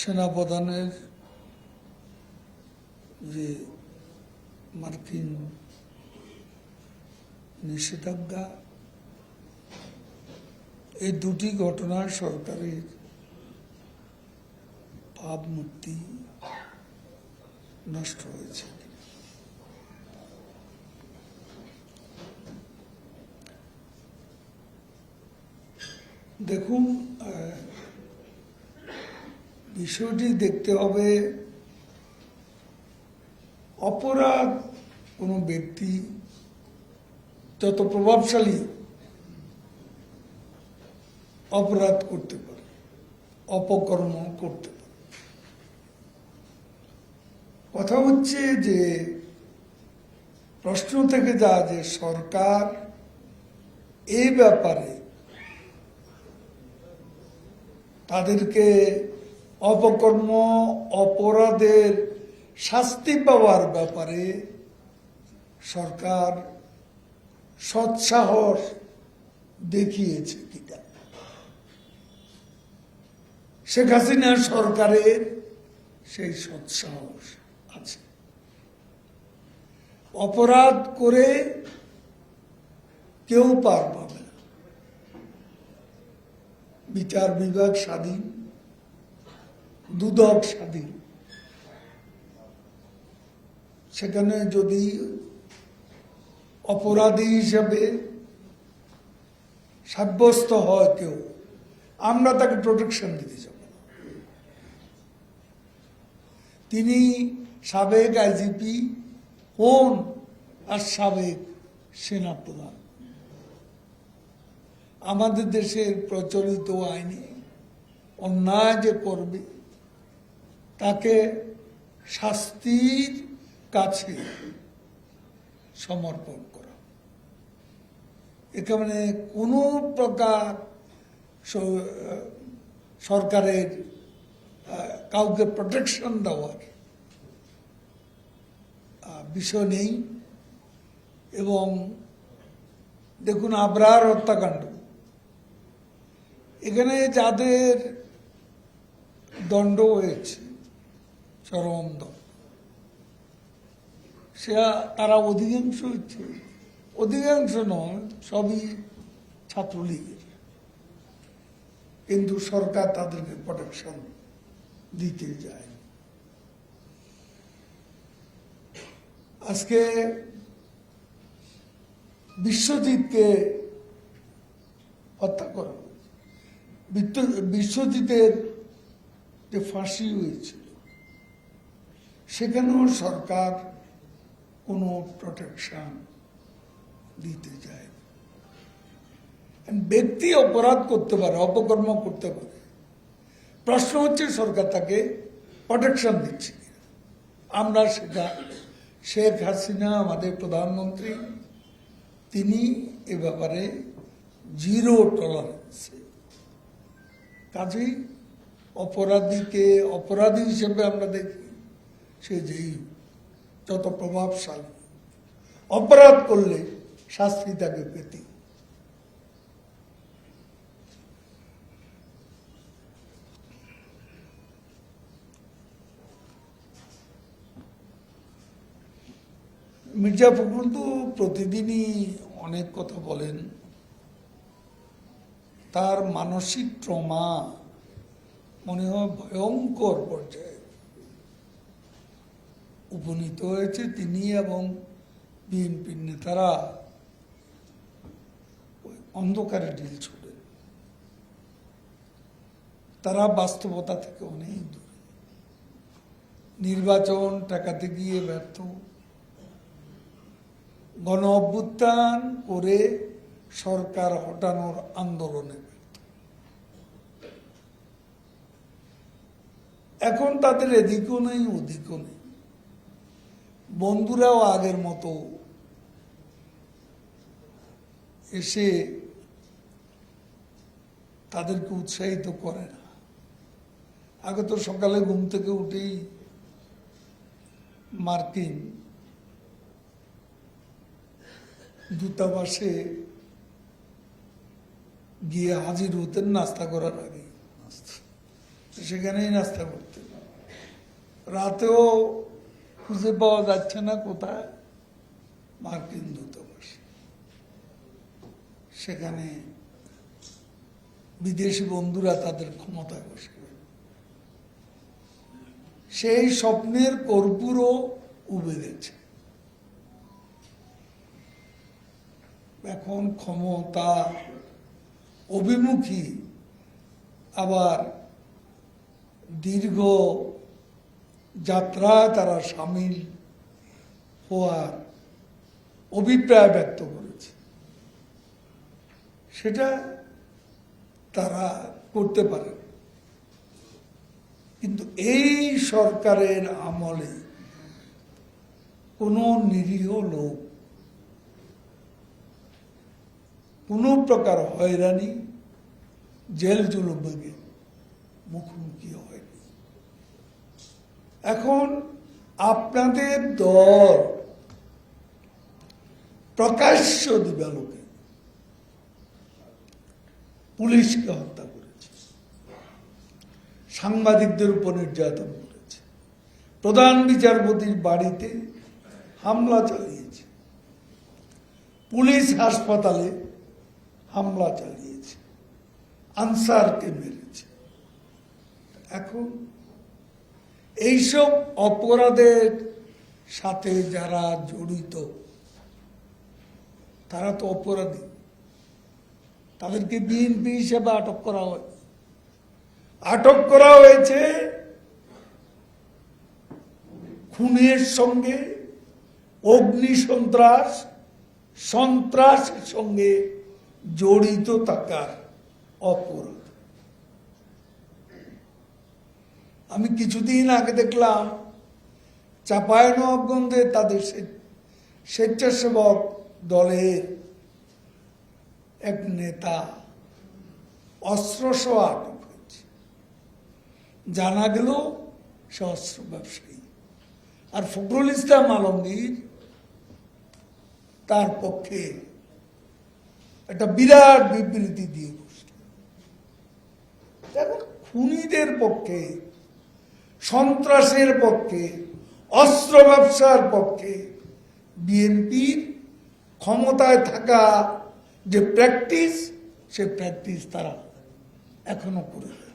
সেনাপ্রধানের যে মার্কিন নিষেধাজ্ঞা এই দুটি ঘটনা সরকারের ভাবমূর্তি নষ্ট হয়েছে। দেখুন বিষয়টি দেখতে হবে, অপরাধ কোনো ব্যক্তি যত প্রভাবশালী অপরাধ করতে পারে, অপকর্ম করতে পারে। কথা হচ্ছে যে, প্রশ্ন থেকে যা যে সরকার এই ব্যাপারে তাদেরকে অপকর্ম, অপরাধের শাস্তি পাওয়ার ব্যাপারে সরকার সৎসাহস দেখিয়েছে কিনা। শেখ হাসিনা সরকারের সেই সৎসাহস আছে। অপরাধ করে কেউ পার পাবে না। বিচার বিভাগ স্বাধীন। দুদক স্বাধীন। সেখানে যদি অপরাধী হিসেবে সাব্যস্ত হয় কেউ, আমরা তাকে প্রোটেকশন দিতে যাব তিনি সাবেক আইজিপি হন আর সাবেক সেনাপ্রধান? আমাদের দেশের প্রচলিত আইনে অন্যায় যে করবে তাকে শাস্তির কাছে সমর্পণ করা। এখানে কোনো প্রকার সরকারের কাউকে প্রোটেকশন দেওয়ার বিষয় নেই। এবং দেখুন আবরার হত্যাকাণ্ড। এখানে যাদের দণ্ড হয়েছে চরম দণ্ড সে তারা অধিকাংশ হচ্ছে, অধিকাংশ নয়, সবই ছাত্রলীগের। কিন্তু সরকার তাদেরকে প্রোটেকশন দিতে যায়। আজকে বিশ্বজিৎকে হত্যা করা বিশ্বজিতের যে ফাঁসি হয়েছিল সেখানেও সরকার কোনো প্রোটেকশন দিতে চায় ব্যক্তি অপরাধ করতে পারে, অপকর্ম করতে পারে। প্রশ্ন হচ্ছে, সরকার তাকে প্রোটেকশন দিচ্ছে। আমরা সেটা, শেখ হাসিনা, আমাদের প্রধানমন্ত্রী, তিনি এ ব্যাপারে জিরো টলারেন্স কাজেই অপরাধীকে অপরাধী হিসেবে আমরা দেখি। সে যেই যত প্রভাবশালী অপরাধ করলে শাস্তি তাকে পেতে। মির্জা ফখরুল তো প্রতিদিনই অনেক কথা বলেন। তার মানসিক ট্রমা মনে হয় ভয়ঙ্কর পর্যায়ে। উপনীত হয়েছে তিনি এবং বিএনপির নেতারা। অন্ধকারে ঢিল ছোড়েন তারা বাস্তবতা থেকে অনেক দূরে। নির্বাচন টাকাতে গিয়ে ব্যর্থ। গণ অভ্যুত্থান করে সরকার হটানোর আন্দোলনে। এখন তাদের এদিকও নেই ওদিকও নেই। বন্ধুরাও আগের মতো এসে তাদেরকে উৎসাহিত করে না। আগে তো সকালে ঘুম থেকে উঠেই মার্কিন দূতাবাসে গিয়ে হাজির হতেন নাস্তা করার আগে সেখানেই নাস্তা করতে রাতেও খুঁজে পাওয়া যাচ্ছে না কোথায়? মার্কিন দূতাবাস। সেখানে বিদেশি বন্ধুরা তাদের ক্ষমতায় বসে সেই স্বপ্নের কর্পূরও উবে গেছে। এখন ক্ষমতা অভিমুখী, আবার দীর্ঘ যাত্রায় তারা সামিল হওয়ার অভিপ্রায় ব্যক্ত করেছে। সেটা তারা করতে পারে কিন্তু এই সরকারের আমলে কোনো নিরীহ লোক কোনো প্রকার হয়রানি, জেল জুলুমে মুখোমুখি হয়নি এখন আপনাদের দল প্রকাশ্য দিবালোকে পুলিশকে হত্যা করেছে। সাংবাদিকদের উপর নির্যাতন করেছে। প্রধান বিচারপতির বাড়িতে হামলা চালিয়েছে। পুলিশ হাসপাতালে হামলা চালিয়েছে। আনসারকে মেরেছে। এখন এইসব অপরাধের সাথে যারা জড়িত, তারা তো অপরাধী। তাদেরকে বিএনপি হিসেবে আটক করা হয়। আটক করা হয়েছে খুনের সঙ্গে, অগ্নি সন্ত্রাস, সন্ত্রাসের সঙ্গে জড়িত থাকার অপরাধ। আমি কিছুদিন আগে দেখলাম চাপায়নগঞ্জে তাদের স্বে- স্বেচ্ছাসেবক দলের এক নেতা অস্ত্রসহ আটক হয়েছে। জানা গেল সে অস্ত্র ব্যবসায়ী। আর ফখরুল ইসলাম আলমগীর তার পক্ষে একটা বিরাট বিবৃতি দিয়ে বসল খুনিদের পক্ষে সন্ত্রাসের পক্ষে, অস্ত্র ব্যবসার পক্ষে, বিএনপির ক্ষমতায় থাকা যে প্র্যাকটিস সে প্র্যাকটিস তারা এখনও করে।